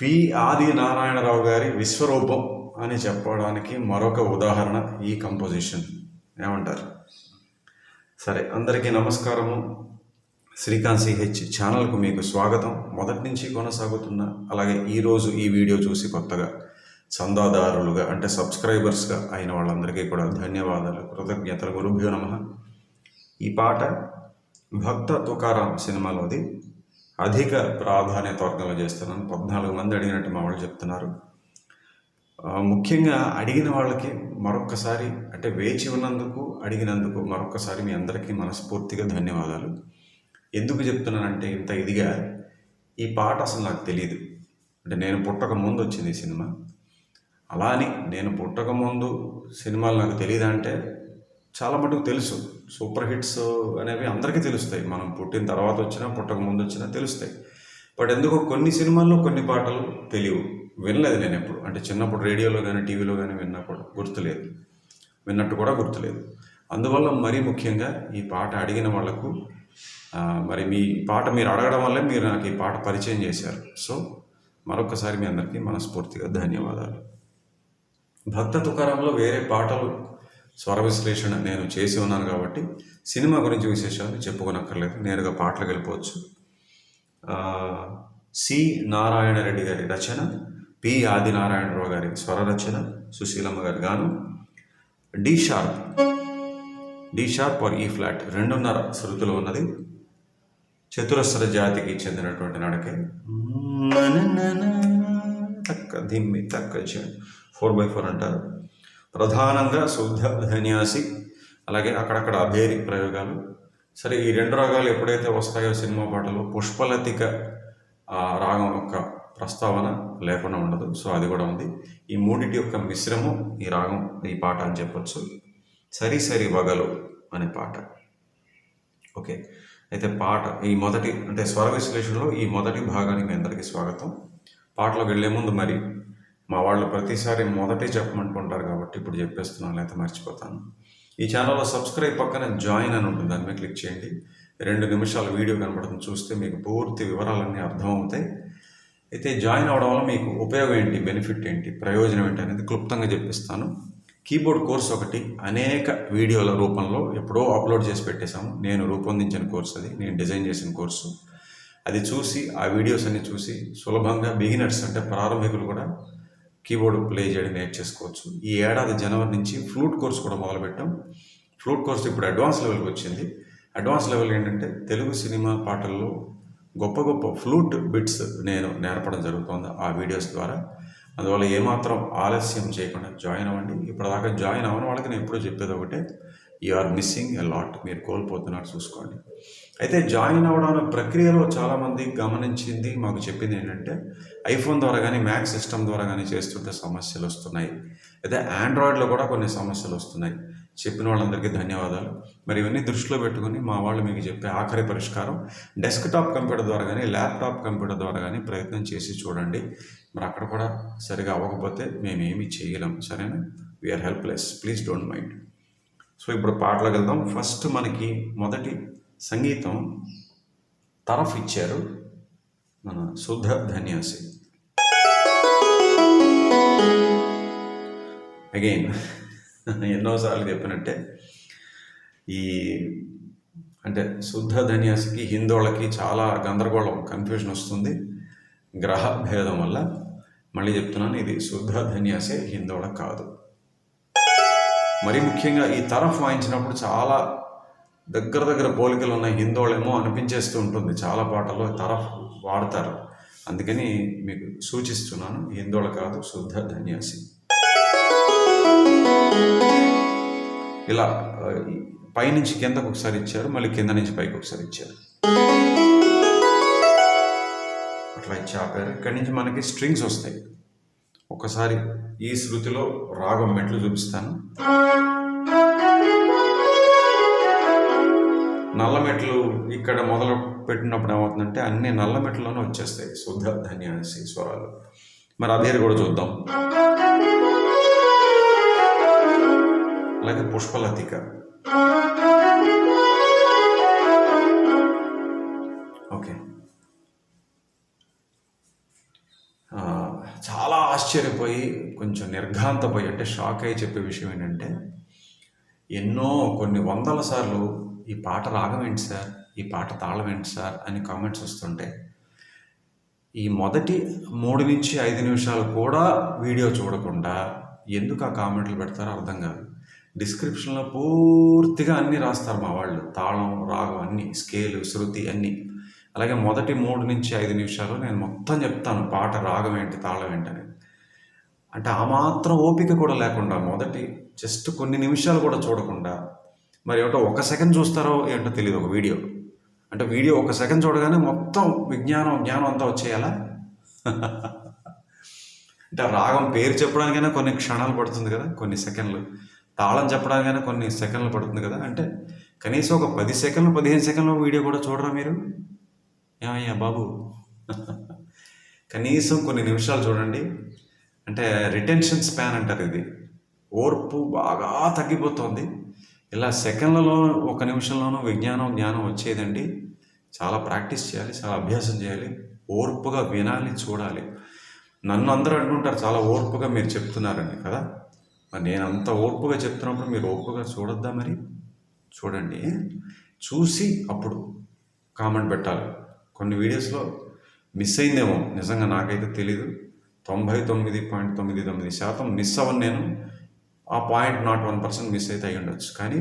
P. ఆది నారాయణరావు గారి విశ్వరూపం అని చెప్పడానికి మరొక ఉదాహరణ ఈ కంపోజిషన్ ఏమంటారు? సరే అందరికీ నమస్కారము. శ్రీకాంత్ సిహెచ్ ఛానల్కు మీకు స్వాగతం. మొదటి నుంచి కొనసాగుతున్న అలాగే ఈరోజు ఈ వీడియో చూసి కొత్తగా చందాదారులుగా అంటే సబ్స్క్రైబర్స్గా అయిన వాళ్ళందరికీ కూడా ధన్యవాదాలు. కృతజ్ఞతలు. గురుభ్యో నమ. ఈ పాట భక్త తుకారాం సినిమాలోది. అధిక ప్రాధాన్యత వర్గంలో చేస్తున్నాను. పద్నాలుగు మంది అడిగినట్టు మా వాళ్ళు చెప్తున్నారు. ముఖ్యంగా అడిగిన వాళ్ళకి మరొక్కసారి అంటే వేచి ఉన్నందుకు అడిగినందుకు మరొక్కసారి మీ అందరికీ మనస్ఫూర్తిగా ధన్యవాదాలు. ఎందుకు చెప్తున్నానంటే ఇంత ఇదిగా ఈ పాట అసలు నాకు తెలియదు అంటే నేను పుట్టక ముందు వచ్చింది ఈ సినిమా. అలా అని నేను పుట్టక ముందు సినిమాలు నాకు తెలియదు అంటే చాలా మటుకు తెలుసు. సూపర్ హిట్స్ అనేవి అందరికీ తెలుస్తాయి. మనం పుట్టిన తర్వాత వచ్చినా పుట్టక ముందు వచ్చినా తెలుస్తాయి. బట్ ఎందుకో కొన్ని సినిమాల్లో కొన్ని పాటలు తెలియవు. వినలేదు నేను ఎప్పుడు. అంటే చిన్నప్పుడు రేడియోలో కానీ టీవీలో కానీ విన్నా కూడా గుర్తులేదు. విన్నట్టు కూడా గుర్తులేదు. అందువల్ల మరీ ముఖ్యంగా ఈ పాట అడిగిన వాళ్ళకు మరి మీ పాట మీరు అడగడం వల్లే మీరు నాకు ఈ పాట పరిచయం చేశారు. సో మరొకసారి మీ అందరికీ మనస్ఫూర్తిగా ధన్యవాదాలు. భక్త తుకారంలో వేరే పాటలు స్వర విశ్లేషణ నేను చేసి ఉన్నాను కాబట్టి సినిమా గురించి విశేషాలు చెప్పుకోనక్కర్లేదు. నేరుగా పాటలకు వెళ్ళిపోవచ్చు. సి నారాయణ రెడ్డి గారి రచన పి ఆదినారాయణరావు గారి స్వర రచన సుశీలమ్మ గారి గాను D sharp D sharp or E flat రెండున్నర శృతులు ఉన్నది. చతురస్ర జాతికి చెందినటువంటి నడకే. తక్క దిమ్మి తక్క ఫోర్ బై ఫోర్ అంటారు. ప్రధానంగా శుద్ధ ధన్యాసి అలాగే అక్కడక్కడ అభేరి ప్రయోగాలు. సరే ఈ రెండు రాగాలు ఎప్పుడైతే వస్తాయో సినిమా పాటలో పుష్పలతిక ఆ రాగం యొక్క ప్రస్తావన లేకుండా ఉండదు. సో అది కూడా ఉంది. ఈ మూడింటి యొక్క మిశ్రమం ఈ రాగం ఈ పాట అని చెప్పొచ్చు. సరి సరి వగలు అనే పాట. ఓకే. అయితే పాట ఈ మొదటి అంటే స్వర విశ్లేషణలో ఈ మొదటి భాగానికి మీ అందరికీ స్వాగతం. పాటలోకి వెళ్ళే ముందు మరి మా వాళ్ళు ప్రతిసారి మొదటే చెప్పమంటుంటారు కాబట్టి ఇప్పుడు చెప్పేస్తున్నాను లేకపోతే మర్చిపోతాను. ఈ ఛానల్లో సబ్స్క్రైబ్ పక్కన జాయిన్ అని ఉంటుంది దాని మీద క్లిక్ చేయండి. రెండు నిమిషాల వీడియో కనబడుతుంది చూస్తే మీకు పూర్తి వివరాలన్నీ అర్థమవుతాయి. అయితే జాయిన్ అవడం వల్ల మీకు ఉపయోగం ఏంటి బెనిఫిట్ ఏంటి ప్రయోజనం ఏంటి అనేది క్లుప్తంగా చెప్పిస్తాను. కీబోర్డ్ కోర్స్ ఒకటి అనేక వీడియోల రూపంలో ఎప్పుడో అప్లోడ్ చేసి పెట్టేశాము. నేను రూపొందించిన కోర్స్ అది నేను డిజైన్ చేసిన కోర్సు. అది చూసి ఆ వీడియోస్ అన్ని చూసి సులభంగా బిగినర్స్ అంటే ప్రారంభికులు కూడా కీబోర్డ్ ప్లే చేయడం నేర్చేసుకోవచ్చు. ఈ ఏడాది జనవరి నుంచి ఫ్లూట్ కోర్స్ కూడా మొదలుపెట్టాం. ఫ్లూట్ కోర్స్ ఇప్పుడు అడ్వాన్స్ లెవెల్కి వచ్చింది. అడ్వాన్స్ లెవెల్ ఏంటంటే తెలుగు సినిమా పాటల్లో గొప్ప గొప్ప ఫ్లూట్ బిట్స్ నేను నేర్పడం జరుగుతుంది ఆ వీడియోస్ ద్వారా. అందువల్ల ఏమాత్రం ఆలస్యం చేయకుండా జాయిన్ అవ్వండి. ఇప్పటిదాకా జాయిన్ అవ్వని వాళ్ళకి నేను ఎప్పుడూ చెప్పేది ఒకటే you are missing a lot. మీరు కోల్పోతున్నారు. చూసుకోండి. అయితే జాయిన్ అవ్వడానికి ప్రక్రియలో చాలామంది గమనించింది మాకు చెప్పింది ఏంటంటే ఐఫోన్ ద్వారా కానీ మ్యాక్ సిస్టమ్ ద్వారా కానీ చేస్తుంటే సమస్యలు వస్తున్నాయి. అయితే ఆండ్రాయిడ్లో కూడా కొన్ని సమస్యలు వస్తున్నాయి. చెప్పిన వాళ్ళందరికీ ధన్యవాదాలు. మరి ఇవన్నీ దృష్టిలో పెట్టుకుని మా వాళ్ళు మీకు చెప్పే ఆఖరి పరిష్కారం డెస్క్టాప్ కంప్యూటర్ ద్వారా కానీ ల్యాప్టాప్ కంప్యూటర్ ద్వారా కానీ ప్రయత్నం చేసి చూడండి. మరి అక్కడ కూడా సరిగా అవ్వకపోతే మేము ఏమీ చేయలేం. సరేనా? We're helpless please don't mind so ఇప్పుడు పాటలకు వెళ్దాం. ఫస్ట్ మనకి మొదటి సంగీతం తరఫ్ ఇచ్చారు మన శుద్ధ ధన్యాసి. అగైన్ ఎన్నోసార్లు చెప్పినట్టే ఈ అంటే శుద్ధ ధన్యాసికి హిందోళ్ళకి చాలా గందరగోళం కన్ఫ్యూజన్ వస్తుంది. గ్రహ భేదం వల్ల మళ్ళీ చెప్తున్నాను ఇది శుద్ధ ధన్యాసే హిందోళ కాదు. మరి ముఖ్యంగా ఈ తరఫ్ వాయించినప్పుడు చాలా దగ్గర దగ్గర పోలికలు ఉన్న హిందోళేమో అనిపించేస్తూ ఉంటుంది. చాలా పాటల్లో తరఫ్ వాడతారు. అందుకని మీకు సూచిస్తున్నాను హిందోళ కాదు శుద్ధ ధన్యాసి. ఇలా పైనుంచి కిందకు ఒకసారి ఇచ్చారు మళ్ళీ కింద నుంచి పైకి ఒకసారి ఇచ్చారు. అట్లా ఇచ్చి ఆపారు ఇక్కడి నుంచి మనకి స్ట్రింగ్స్ వస్తాయి. ఒకసారి ఈ శృతిలో రాగం మెట్లు చూపిస్తాను. మెట్లు ఇక్కడ మొదలు పెట్టినప్పుడు ఏమవుతుందంటే అన్ని నల్ల మెట్లలోనే వచ్చేస్తాయి శుద్ధ ధన్యాసి స్వరాలు. మరి అభేరు కూడా చూద్దాం. అలాగే పుష్పలతిక. ఓకే. చాలా ఆశ్చర్యపోయి కొంచెం నిర్ఘాంతపోయి అంటే షాక్ అయి చెప్పే విషయం ఏంటంటే ఎన్నో కొన్ని వందల సార్లు ఈ పాట రాగం ఏంటి సార్? ఈ పాట తాళం ఏంటి సార్? అని కామెంట్స్ వస్తుంటే ఈ మొదటి మూడు నుంచి ఐదు నిమిషాలు కూడా వీడియో చూడకుండా ఎందుకు ఆ కామెంట్లు పెడతారో అర్థం కాదు. డిస్క్రిప్షన్లో పూర్తిగా అన్నీ రాస్తారు మా వాళ్ళు. తాళం రాగం అన్నీ స్కేలు శృతి అన్నీ. అలాగే మొదటి మూడు నుంచి ఐదు నిమిషాలు నేను మొత్తం చెప్తాను పాట రాగం ఏంటి తాళం ఏంటి అని. అంటే ఆ మాత్రం ఓపిక కూడా లేకుండా మొదటి జస్ట్ కొన్ని నిమిషాలు కూడా చూడకుండా మరి ఏమిటో ఒక సెకండ్ చూస్తారో ఏంటో తెలియదు ఒక వీడియో. అంటే వీడియో ఒక సెకండ్ చూడగానే మొత్తం విజ్ఞానం జ్ఞానం అంతా వచ్చేయాలా? అంటే రాగం పేరు చెప్పడానికైనా కొన్ని క్షణాలు పడుతుంది కదా కొన్ని సెకండ్లు. తాళం చెప్పడానికైనా కొన్ని సెకండ్లు పడుతుంది కదా. అంటే కనీసం ఒక పది సెకండ్లు పదిహేను సెకండ్లు వీడియో కూడా చూడరా మీరు? ఏమయ్యా బాబు? కనీసం కొన్ని నిమిషాలు చూడండి. అంటే రిటెన్షన్ స్పాన్ అంటారు ఇది. ఓర్పు బాగా తగ్గిపోతుంది. ఇలా సెకండ్లలో ఒక నిమిషంలోనూ విజ్ఞానం జ్ఞానం వచ్చేదండి. చాలా ప్రాక్టీస్ చేయాలి చాలా అభ్యాసం చేయాలి ఓర్పుగా వినాలి చూడాలి. నన్ను అందరూ అంటుంటారు చాలా ఓర్పుగా మీరు చెప్తున్నారని కదా? మరి నేను అంత ఓర్పుగా చెప్తున్నప్పుడు మీరు ఓర్పుగా చూడొద్దా మరి? చూడండి. చూసి అప్పుడు కామెంట్ పెట్టాలి. కొన్ని వీడియోస్లో మిస్ అయిందేమో నిజంగా నాకైతే తెలీదు. తొంభై తొమ్మిది పాయింట్ తొమ్మిది తొమ్మిది శాతం మిస్ అవ్వను నేను. ఆ point not one percent miss అయితే అయి ఉండొచ్చు. కానీ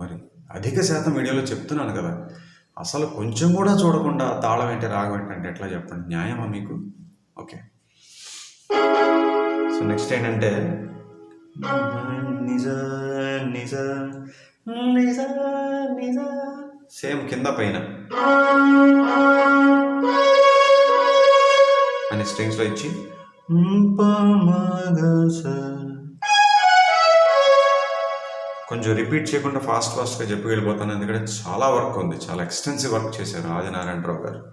మరి అధిక శాతం వీడియోలో చెప్తున్నాను కదా అసలు కొంచెం కూడా చూడకుండా తాళం ఏంటి రాగం ఏంటంటే ఎట్లా చెప్పండి? న్యాయమా మీకు? ఓకే. సో నెక్స్ట్ ఏంటంటే నిజ నిజ నిజ నిజ సేమ్ కింద పైన అని స్ట్రింగ్స్లో ఇచ్చి కొంచెం రిపీట్ చేయకుండా ఫాస్ట్ ఫాస్ట్గా చెప్పి వెళ్ళిపోతాను ఎందుకంటే చాలా వర్క్ ఉంది. చాలా ఎక్స్టెన్సివ్ వర్క్ చేశారు ఆదినారాయణరావు గారు.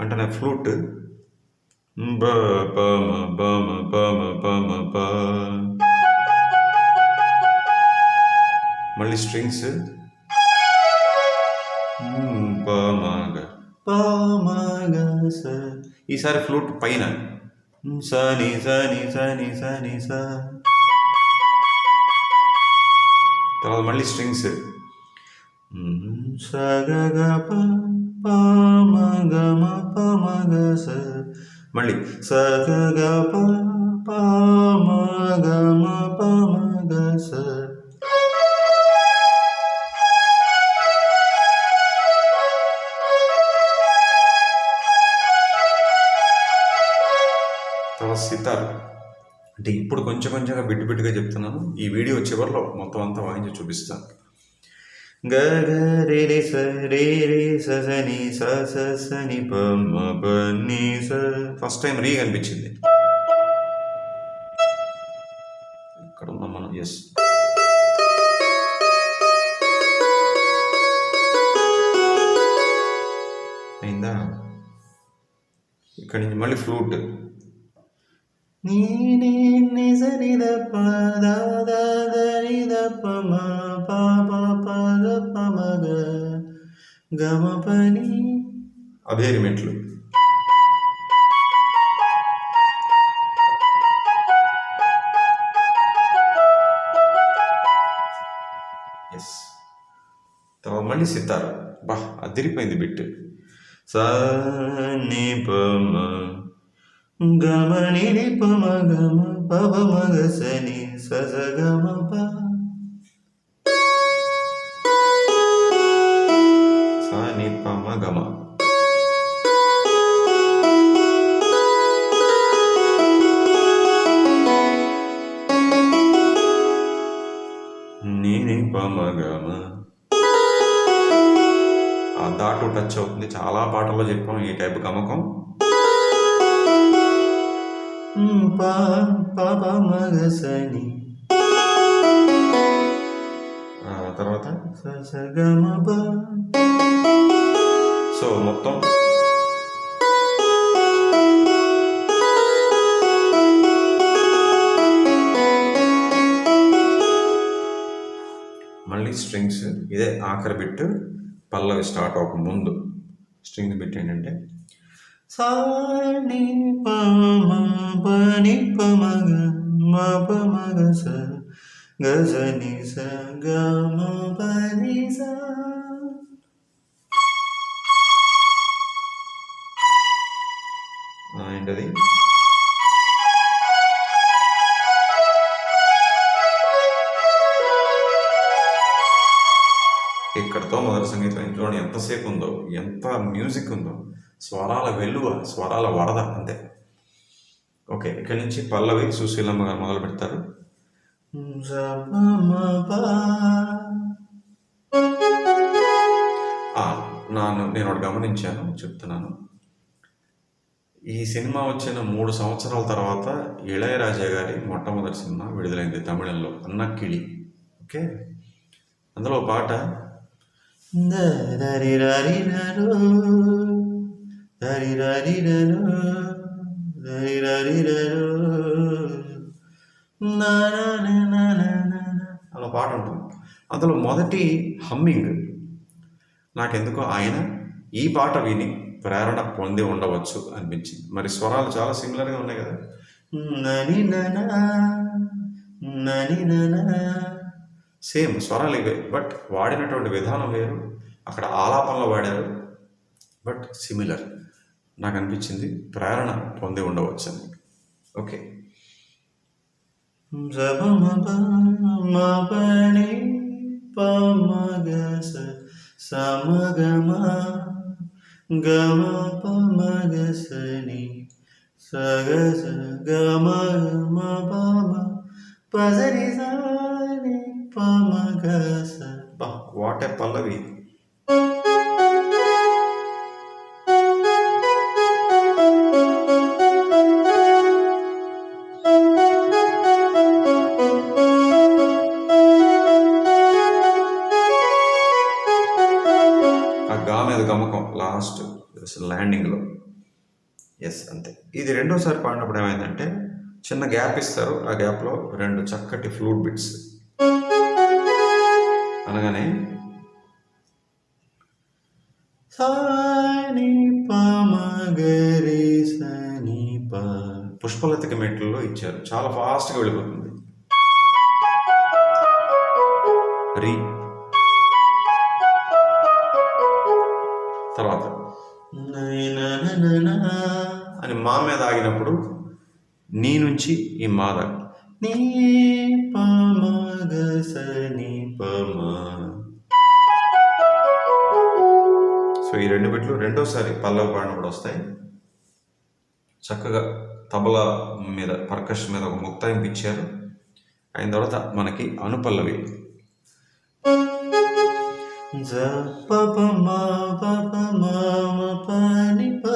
అంటే నా ఫ్లూట్. బ ప మ బ మ ప మళ్ళీ స్ట్రింగ్స్. స. ఈసారి ఫ్లూట్ పైన. సని సని సని సని స స. తర్వాత మళ్ళీ స్ట్రింగ్స్. స గ గ స మళ్ళీ స గ గ స తర్వాత సితార్. అంటే ఇప్పుడు కొంచెం కొంచెంగా బిట్టు బిట్టుగా చెప్తున్నాను. ఈ వీడియో చివరిలో మొత్తం అంతా వాయించి చూపిస్తాను గ గ రే రే స రే రే స స ని స స స ని ప మ ప ని స. ఫస్ట్ టైం రీ కనిపించింది. ఇక్కడ ఉన్నాం మనం ఎస్. అయిందా? ఇక్కడి నుంచి మళ్ళీ ఫ్లూట్ నీ నీ ని స ని ద ప ద ద ద ని ద ఎస్ తర్వాత మళ్ళీ సితార్ బా అదిరిపోయింది బిట్ స ని గమని పమ గమ పవ మగ సని సజ గమ స ప సని పమ గమ మ పమ గమ ఆ దాటు టచ్ అవుతుంది. చాలా పాటల్లో చెప్పాం ఈ టైప్ గమకం. పాప మగసని తర్వాత? సగమ సో మొత్తం? మళ్ళీ స్ట్రింగ్స్. ఇదే ఆఖరి బిట్ పల్లవి స్టార్ట్ అవ్వక ముందు. స్ట్రింగ్ బిట్ ఏంటంటే సాని పమ పని పమగ మ స గజని స గమ పని స ఏంటది ఇక్కడతో మొదటి సంగీతం చూడండి ఎంతసేపు ఉందో ఎంత మ్యూజిక్ ఉందో స్వరాల వెలువ స్వరాల వరద అంతే. ఓకే ఇక్కడి నుంచి పల్లవి సుశీలమ్మ గారు మొదలు పెడతారు. నన్ను నాను నేను ఒకటి గమనించాను చెప్తున్నాను. ఈ సినిమా వచ్చిన మూడు సంవత్సరాల తర్వాత ఇళయరాజా గారి మొట్టమొదటి సినిమా విడుదలైంది తమిళంలో అన్న కిళి ఓకే? అందులో పాట. అలా పాట ఉంటుంది. అందులో మొదటి హమ్మింగ్. నాకెందుకో ఆయన ఈ పాట విని ప్రేరణ పొంది ఉండవచ్చు అనిపించింది. మరి స్వరాలు చాలా సిమిలర్గా ఉన్నాయి కదా. నని నని సేమ్ స్వరాలు ఇవే బట్ వాడినటువంటి విధానం వేరు. అక్కడ ఆలాపనలో వాడారు. But similar. నాకు అనిపించింది ప్రేరణ పొంది ఉండవచ్చు అని ఓకే సమగమ గమ పమగసని సగస గమ గమ పమ పజరి సాని పమగస. What Pallavi. ఎస్ అంతే. ఇది రెండోసారి పాడినప్పుడు ఏమైందంటే చిన్న గ్యాప్ ఇస్తారు. ఆ గ్యాప్లో రెండు చక్కటి ఫ్లూట్ బిట్స్. అనగానే పుష్పలతిక మెట్లలో ఇచ్చారు. చాలా ఫాస్ట్గా వెళ్ళిపోతుంది. రీ. తర్వాత. నైనా మా మీద ఆగినప్పుడు నీ నుంచి ఈ మా దాకా నీ పమగస సో ఈ రెండు బిట్లు రెండోసారి పల్లవి పాడినప్పుడు వస్తాయి. చక్కగా తబలా మీద పర్కష్ మీద ఒక ముక్తాయింపు ఇచ్చారు. అయిన తర్వాత మనకి అనుపల్లవి. జ పప మా పప మా మ ప ని ప.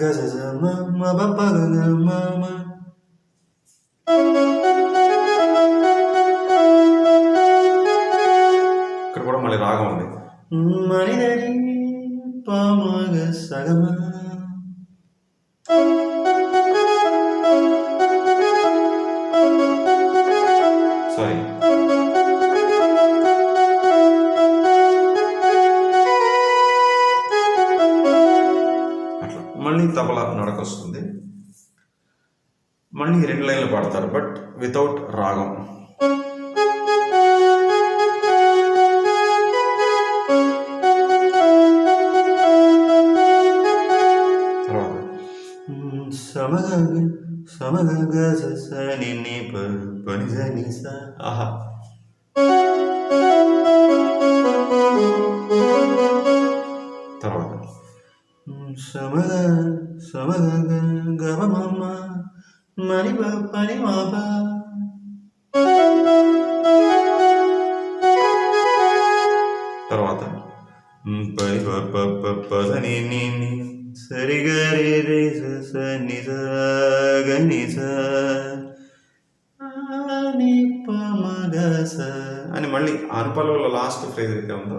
గజ జ మ మ బ ప గ గ మ మ. ఇక్కడ కూడా మళ్ళీ రాగం ఉంది మణిదరి పమగ సగమ మంది రెండు లైన్లు పాడతారు బట్ వితౌట్ రాగం. తర్వాత. సమగ సమగ సని పని జని స పని మాపా తర్వాత ప ప ప స ని ని ని అని మళ్ళీ అనుపల్లవిలో లాస్ట్ ఫ్రేజ్ అయితే ఉందో?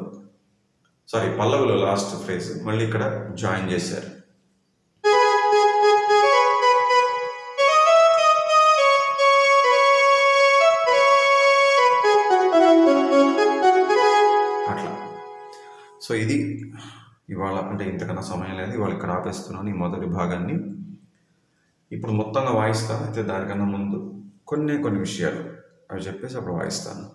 సారీ పల్లవులో లాస్ట్ ఫ్రేజ్ మళ్ళీ ఇక్కడ జాయిన్ చేశారు. ఇది. ఇవాళ అంటే ఇంతకన్నా సమయం లేదు. ఇవాళ ఇక్కడ ఆపేస్తున్నాను ఈ మొదటి భాగాన్ని. ఇప్పుడు మొత్తంగా వాయిస్తాను. అయితే దానికన్నా ముందు కొన్ని కొన్ని విషయాలు అవి చెప్పేసి అప్పుడు వాయిస్తాను.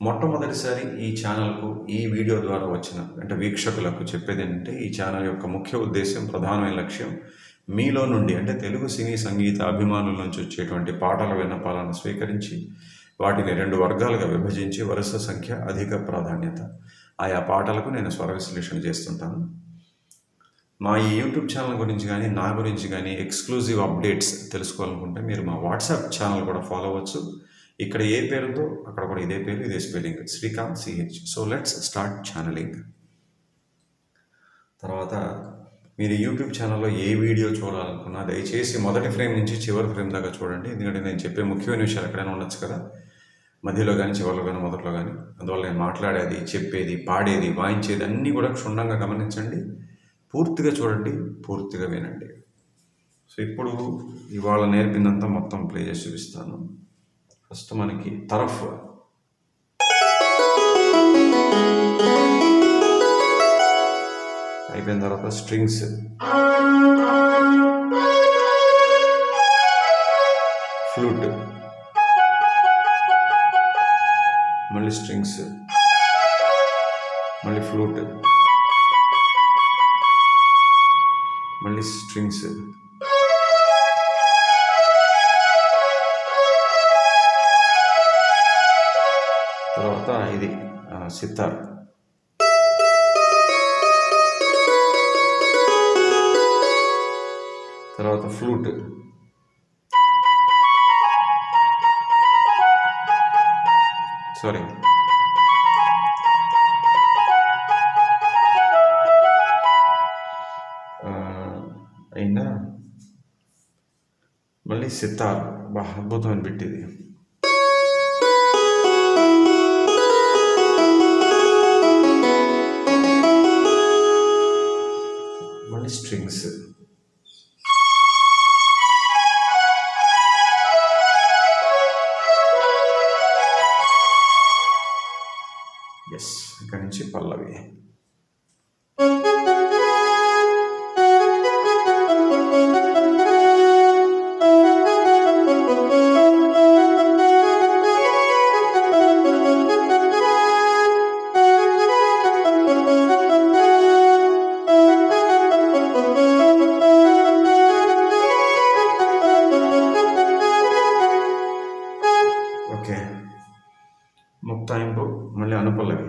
మొట్టమొదటిసారి ఈ ఛానల్కు ఈ వీడియో ద్వారా వచ్చిన అంటే వీక్షకులకు చెప్పేది ఏంటంటే ఈ ఛానల్ యొక్క ముఖ్య ఉద్దేశం ప్రధానమైన లక్ష్యం మీలో నుండి అంటే తెలుగు సినీ సంగీత అభిమానుల నుంచి వచ్చేటువంటి పాటల విన్నపాలను స్వీకరించి వాటిని రెండు వర్గాలుగా విభజించి వరుస సంఖ్య అధిక ప్రాధాన్యత ఆయా పాటలకు నేను స్వర విశ్లేషణ చేస్తుంటాను. మా ఈ యూట్యూబ్ ఛానల్ గురించి కానీ నా గురించి కానీ ఎక్స్క్లూజివ్ అప్డేట్స్ తెలుసుకోవాలనుకుంటే మీరు మా వాట్సాప్ ఛానల్ కూడా ఫాలో అవ్వచ్చు. ఇక్కడ ఏ పేరుతో అక్కడ కూడా ఇదే పేరు ఇదే spelling. Srikanth C H so let's start channelling. తర్వాత మీరు యూట్యూబ్ ఛానల్లో ఏ వీడియో చూడాలనుకున్నా దయచేసి మొదటి ఫ్రేమ్ నుంచి చివరి ఫ్రేమ్ దాకా చూడండి. ఎందుకంటే నేను చెప్పే ముఖ్యమైన విషయాలు ఎక్కడైనా ఉండొచ్చు కదా. మధ్యలో కానీ చివరిలో కానీ మొదట్లో కానీ అందువల్ల నేను మాట్లాడేది చెప్పేది పాడేది వాయించేది అన్నీ కూడా క్షుణ్ణంగా గమనించండి. పూర్తిగా చూడండి పూర్తిగా వినండి. సో ఇప్పుడు ఇవాళ నేర్పిందంతా మొత్తం ప్లే చేసి చూపిస్తాను. ఫస్ట్ మనకి తరఫ్. అయిపోయిన తర్వాత స్ట్రింగ్స్. ఫ్లూట్. మళ్ళీ స్ట్రింగ్స్ మళ్ళీ ఫ్లూట్ మళ్ళీ స్ట్రింగ్స్. తర్వాత ఇది సితార్. తర్వాత ఫ్లూట్. సారీ ఆ, అయిందా మళ్ళీ సితార్ బా అద్భుతమైన పెట్టింది మళ్ళీ ముక్తాయింపు మళ్ళీ అనుపల్లవి.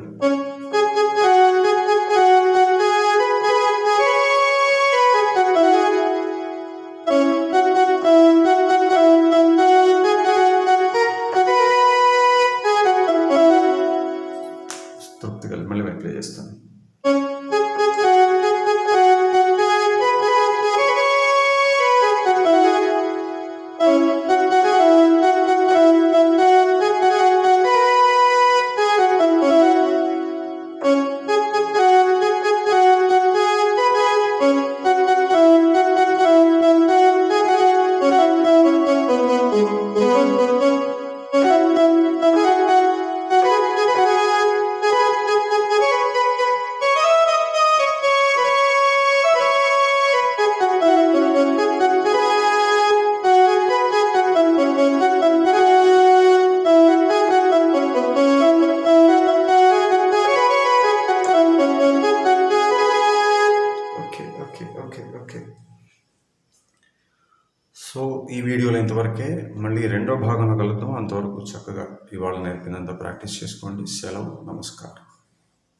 రెండో నేర్పినంత ప్రాక్టీస్ చేసుకోండి. సెలవు. నమస్కారం.